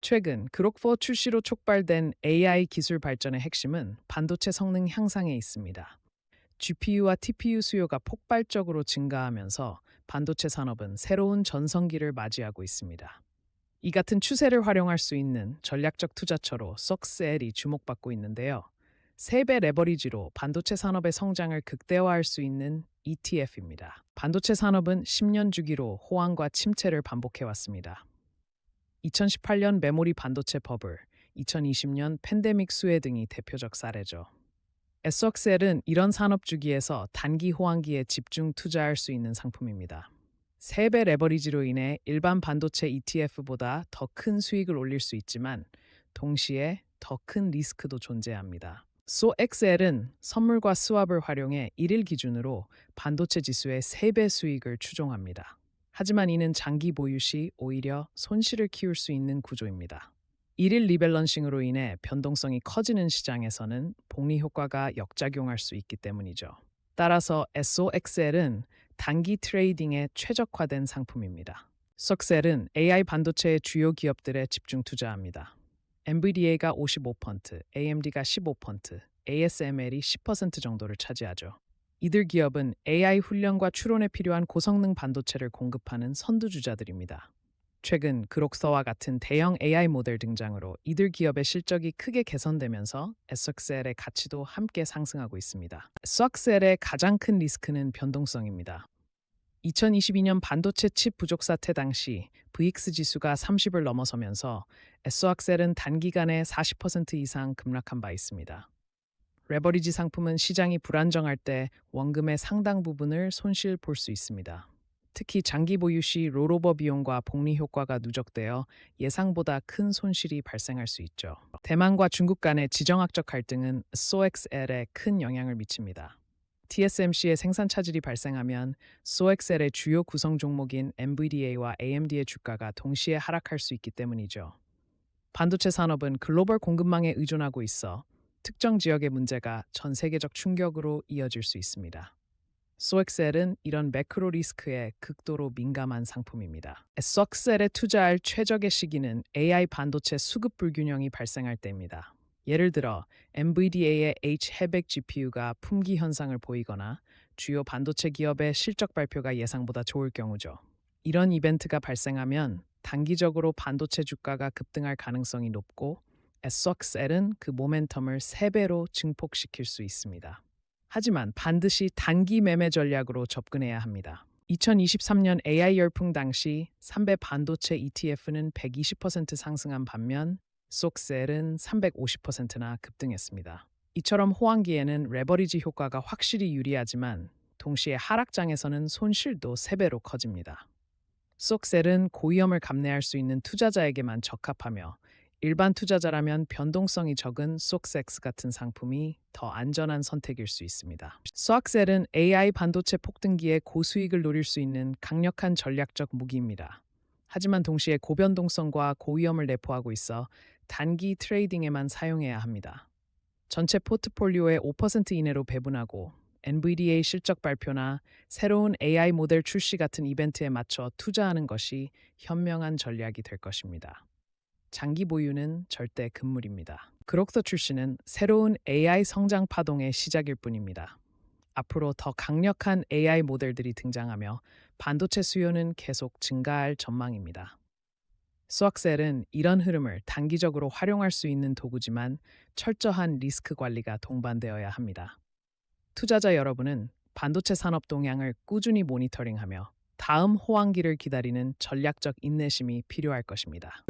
최근 그록4 출시로 촉발된 AI 기술 발전의 핵심은 반도체 성능 향상에 있습니다. GPU와 TPU 수요가 폭발적으로 증가하면서 반도체 산업은 새로운 전성기를 맞이하고 있습니다. 이 같은 추세를 활용할 수 있는 전략적 투자처로 썩셀이 주목받고 있는데요. 3배 레버리지로 반도체 산업의 성장을 극대화할 수 있는 ETF입니다. 반도체 산업은 10년 주기로 호황과 침체를 반복해왔습니다. 2018년 메모리 반도체 버블, 2020년 팬데믹 수혜 등이 대표적 사례죠. 에스억셀은 이런 산업 주기에서 단기 호황기에 집중 투자할 수 있는 상품입니다. 3배 레버리지로 인해 일반 반도체 ETF보다 더 큰 수익을 올릴 수 있지만 동시에 더 큰 리스크도 존재합니다. 소엑셀은 선물과 스왑을 활용해 1일 기준으로 반도체 지수의 3배 수익을 추종합니다. 하지만 이는 장기 보유 시 오히려 손실을 키울 수 있는 구조입니다. 일일 리밸런싱으로 인해 변동성이 커지는 시장에서는 복리 효과가 역작용할 수 있기 때문이죠. 따라서 SOXL은 단기 트레이딩에 최적화된 상품입니다. 석셀은 AI 반도체의 주요 기업들에 집중 투자합니다. NVIDIA가 55%, AMD가 15%, ASML이 10% 정도를 차지하죠. 이들 기업은 AI 훈련과 추론에 필요한 고성능 반도체를 공급하는 선두주자들입니다. 최근 그록서와 같은 대형 AI 모델 등장으로 이들 기업의 실적이 크게 개선되면서 에석셀의 가치도 함께 상승하고 있습니다. 에석셀의 가장 큰 리스크는 변동성입니다. 2022년 반도체 칩 부족 사태 당시 VX 지수가 30을 넘어서면서 에스악셀은 단기간에 40% 이상 급락한 바 있습니다. 레버리지 상품은 시장이 불안정할 때 원금의 상당 부분을 손실 볼 수 있습니다. 특히 장기 보유 시 롤오버 비용과 복리 효과가 누적되어 예상보다 큰 손실이 발생할 수 있죠. 대만과 중국 간의 지정학적 갈등은 SOXL에 큰 영향을 미칩니다. TSMC의 생산 차질이 발생하면 SOXL의 주요 구성 종목인 NVDA와 AMD의 주가가 동시에 하락할 수 있기 때문이죠. 반도체 산업은 글로벌 공급망에 의존하고 있어 특정 지역의 문제가 전 세계적 충격으로 이어질 수 있습니다. 소엑셀은 이런 매크로 리스크에 극도로 민감한 상품입니다. 소엑셀에 투자할 최적의 시기는 AI 반도체 수급 불균형이 발생할 때입니다. 예를 들어 NVDA의 H100 GPU가 품귀 현상을 보이거나 주요 반도체 기업의 실적 발표가 예상보다 좋을 경우죠. 이런 이벤트가 발생하면 단기적으로 반도체 주가가 급등할 가능성이 높고 에석셀은 그 모멘텀을 3배로 증폭시킬 수 있습니다. 하지만 반드시 단기 매매 전략으로 접근해야 합니다. 2023년 AI 열풍 당시 3배 반도체 ETF는 120% 상승한 반면 속셀은 350%나 급등했습니다. 이처럼 호황기에는 레버리지 효과가 확실히 유리하지만 동시에 하락장에서는 손실도 3배로 커집니다. 속셀은 고위험을 감내할 수 있는 투자자에게만 적합하며 일반 투자자라면 변동성이 적은 속섹스 같은 상품이 더 안전한 선택일 수 있습니다. 소악셀은 AI 반도체 폭등기에 고수익을 노릴 수 있는 강력한 전략적 무기입니다. 하지만 동시에 고변동성과 고위험을 내포하고 있어 단기 트레이딩에만 사용해야 합니다. 전체 포트폴리오의 5% 이내로 배분하고 NVDA 실적 발표나 새로운 AI 모델 출시 같은 이벤트에 맞춰 투자하는 것이 현명한 전략이 될 것입니다. 장기 보유는 절대 금물입니다. 그록서 출시는 새로운 AI 성장 파동의 시작일 뿐입니다. 앞으로 더 강력한 AI 모델들이 등장하며 반도체 수요는 계속 증가할 전망입니다. 수학셀은 이런 흐름을 단기적으로 활용할 수 있는 도구지만 철저한 리스크 관리가 동반되어야 합니다. 투자자 여러분은 반도체 산업 동향을 꾸준히 모니터링하며 다음 호황기를 기다리는 전략적 인내심이 필요할 것입니다.